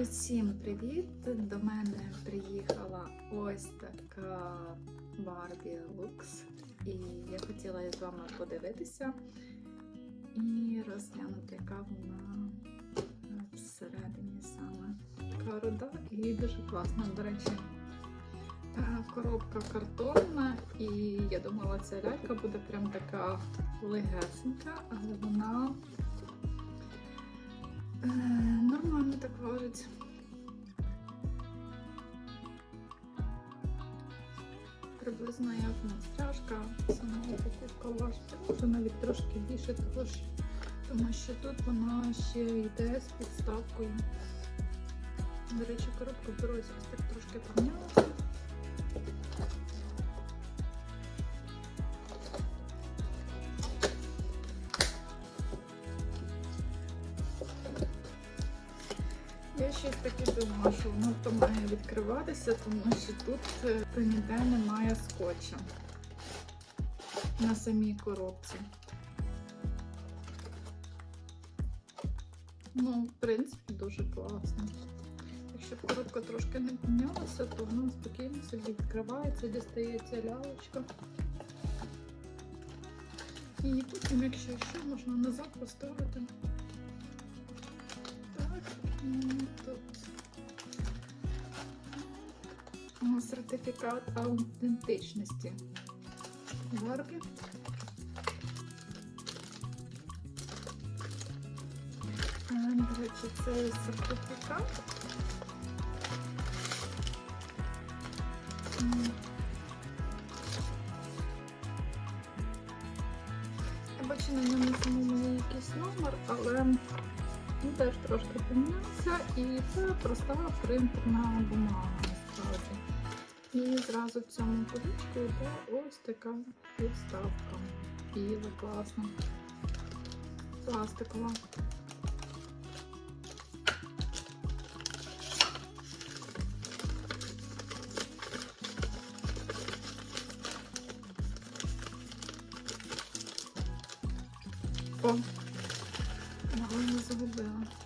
Усім привіт! До мене приїхала ось така Барбі Лукс. І я хотіла з вами подивитися і розглянути, яка вона всередині саме руда і дуже класна. До речі, е, коробка картонна, і я думала, ця лялька буде прям така легесенька, але вона нормально так важить. Приблизно як настряжка, сама упаковка важить, може навіть трошки більше, тому що, тому що тут вона ще йде з підставкою. До речі, коробка в ось так трошки помнялася. Таки думала, що воно то має відкриватися, тому що тут е, ніде немає скотча на самій коробці. Ну, в принципі, дуже класно. Якщо коробка трошки не помнялася, то вона спокійно собі відкривається, дістається лялочка. І потім, якщо що, можна назад поставити. Так, тут сертифікат аутентичності. Барбі. Е, До речі, це сертифікат. Я бачу на ньому самому якийсь номер, але він теж трошки помінявся і це проста принтерна бумага. І зразу в цьому куличку йде ось така підставка. Біла, класна. Пластикова. О, не загубила.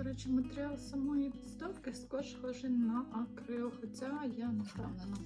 До речі, матеріал самої підставки схожий на акрил, хоча я не впевнена.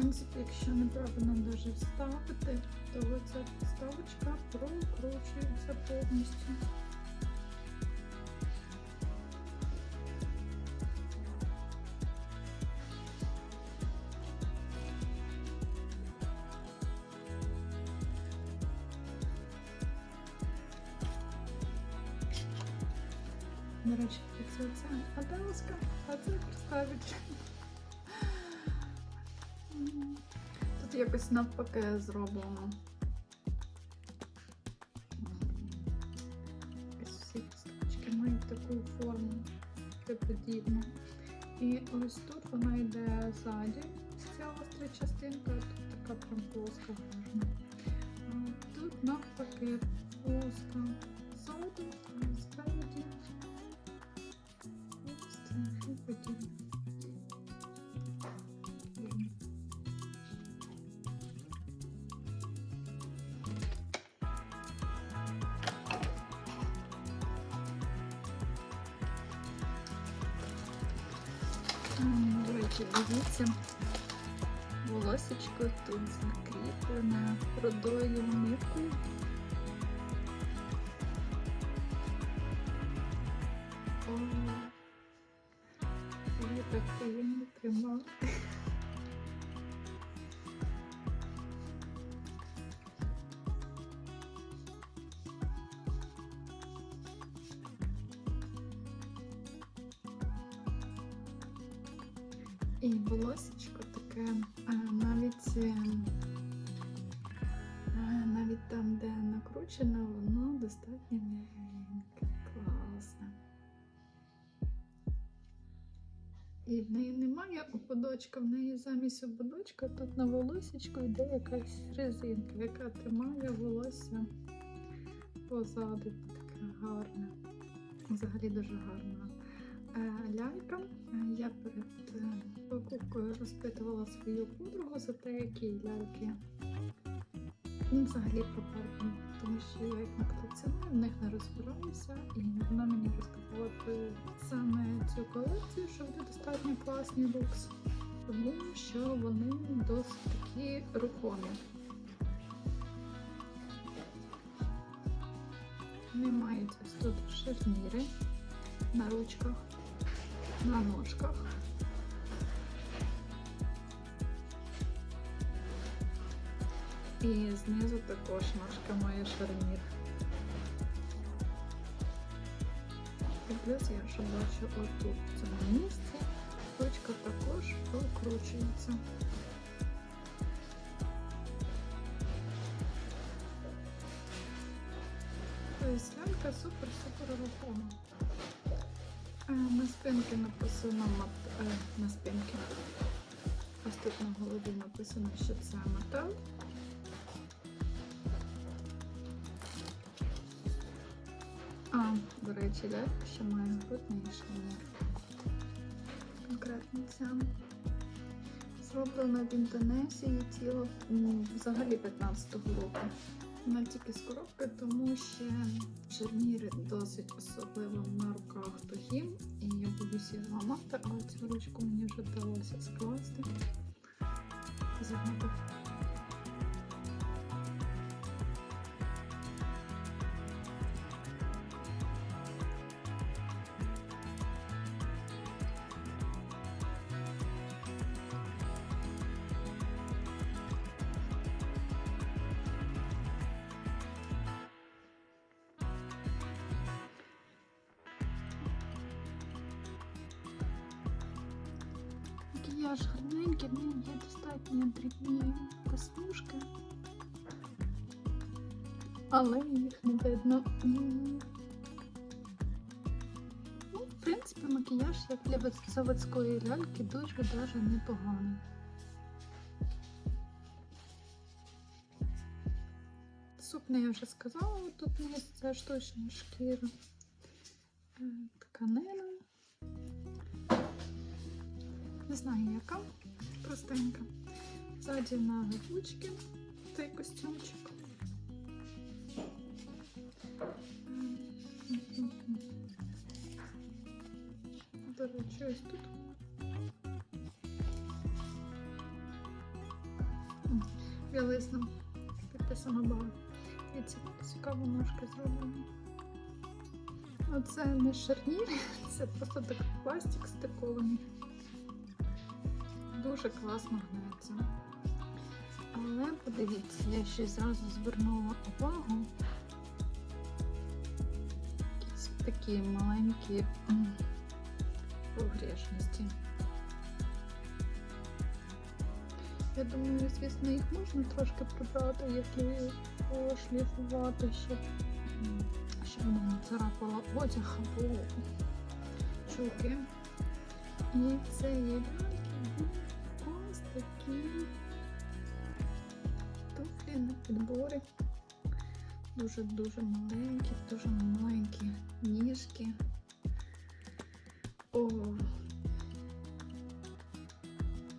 Принципі, якщо неправильно даже вставити, то ця підставочка прокручується повністю. До речі, це оця Аделска, а це представить. Якось навпаки зроблено. Ось всі підставочки мають таку форму подібну. І ось тут вона йде ззаді, ця остра частинка, тут така прям плоска гарна. Тут навпаки плоска ззаду, спереді. І подібне. До дивіться, волосечко тут закріплене родою ниткою. І волосечко таке е, навіть, е, е, навіть там, де накручено, воно достатньо м'ягеньке, класне. І в неї немає ободочка, в неї замість ободочка тут на волосечку йде якась резинка, яка тримає волосся позаду. Така гарна. Взагалі дуже гарна лялька. Я перед розпитувала свою подругу за те, які ляльки ну, взагалі про Барбі, тому що я їх не колекціоную, в них не розбираюся, і вона мені розказала про саме цю колекцію, що вони достатньо класні лукс, тому що вони досить такі рухомі. Вони мають ось тут шарніри на ручках, на ножках. І знизу також ножка має шарнір. І плюс я ще бачу отут в цьому місці. Ручка також прокручується. Тобто лялька супер-супер рухома. На спинці написано е, на спинці. Ось тут на голові написано, що це метал. До речі, лялька ще має грудний шарнір. Конкретно ця. Зроблена в Індонезії тіло взагалі 15-го року. Вона тільки з коробки, тому що шарніри досить особливо на руках тугі. І я боюся зламати, але цю ручку мені вже вдалося скласти. Макіяж гарненький, в неї є достатньо дрібні веснушки, але їх не видно. Ну, в принципі, макіяж як для заводської ляльки дуже даже непоганий. Сукня я вже сказала, тут є це штучна шкіра, Е, тканина. Знаю яка, простенька. Ззаді на ручки цей костюмчик. До речі, тут. М, Білизна. Підписано бар. І ці цікаво ножки зроблені. Оце не шарнір, це просто так пластик стикований дуже класно гнеться. Але подивіться, я ще зразу звернула увагу. Якісь такі маленькі м, погрешності. Я думаю, звісно, їх можна трошки прибрати, якщо пошліфувати, щоб, щоб не царапала одяг або чулки. І це є. Такі туфлі на підборі. Дуже-дуже маленькі, дуже маленькі ніжки. О,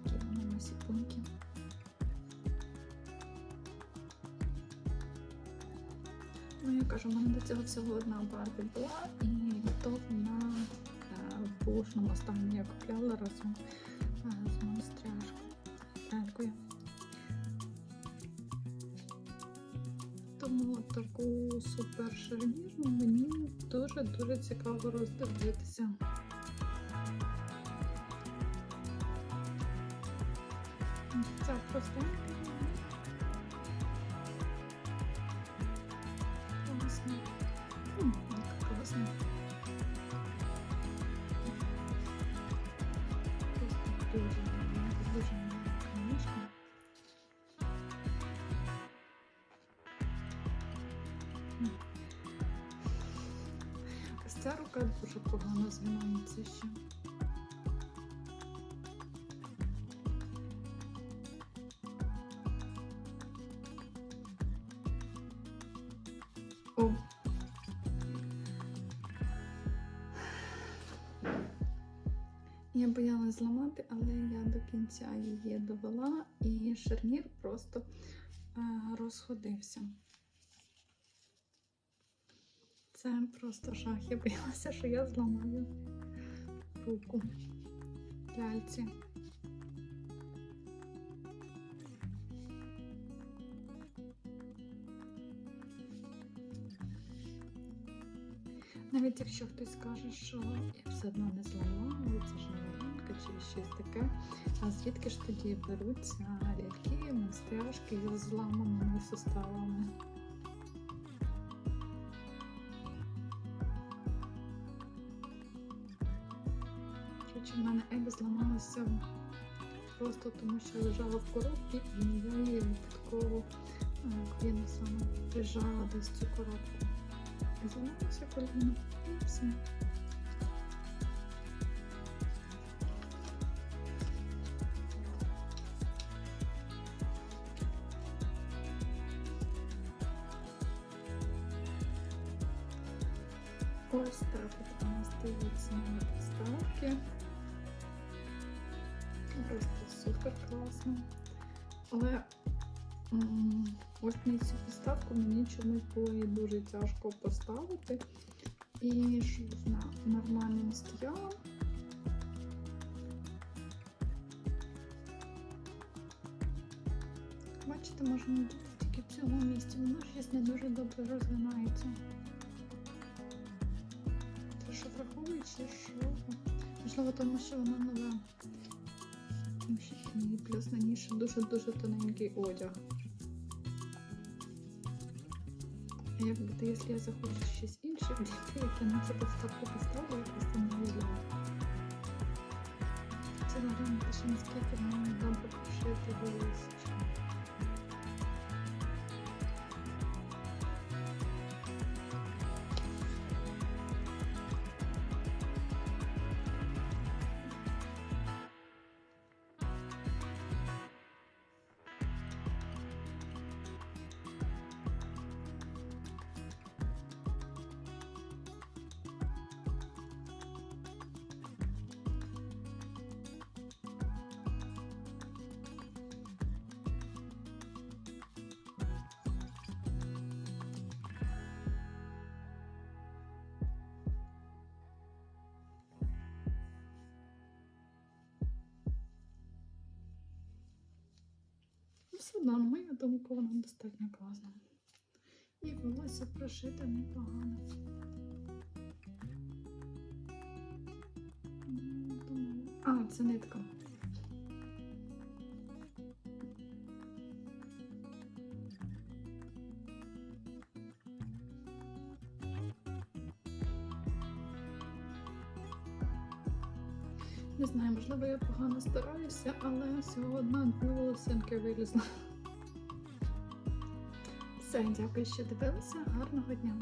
які вони. Ну, я кажу, в мене до цього всього одна Барбі була, і то вона е, бушному стані я купляла разом е, з монстряшкою. Тому таку супер шарнірну мені дуже-дуже цікаво роздивитися. Ця простенька. Ця рука дуже погано згинається ще. О. Я боялась зламати, але я до кінця її довела і шарнір просто е, розходився. Це просто жах. Я боялася, що я зламаю руку ляльці. Навіть якщо хтось скаже, що я все одно не зламала, це ж не чи щось таке. А звідки ж тоді беруться ляльки, монстряшки з зламаними суставами? Ебі зламалася просто тому, що лежала в коробці і я її випадково е, коліно саме прижала десь цю коробку. І зламалося коліно. І все. Супер класно. Але ось на цю підставку мені чомусь було її дуже тяжко поставити. І щоб вона нормально не стояла. Бачите, можна тут тільки в цьому місці. Воно щось не дуже добре розгинається. Те, враховуючи, що можливо, тому що вона нова. Тому плюс на ніж дуже-дуже тоненький одяг. А як буде, якщо я захочу щось інше як я на цю підставку поставлю, я просто не уявляю. Це наглянути, що наскільки має добре пошити волосся. Все одно, на мою думку, вона достатньо класна. І волосся прошите непогано. Ну, А, це нитка. Не знаю, можливо, я погано стараюся, але всього одна дві волосинки вилізла. Все, дякую, що дивилися. Гарного дня!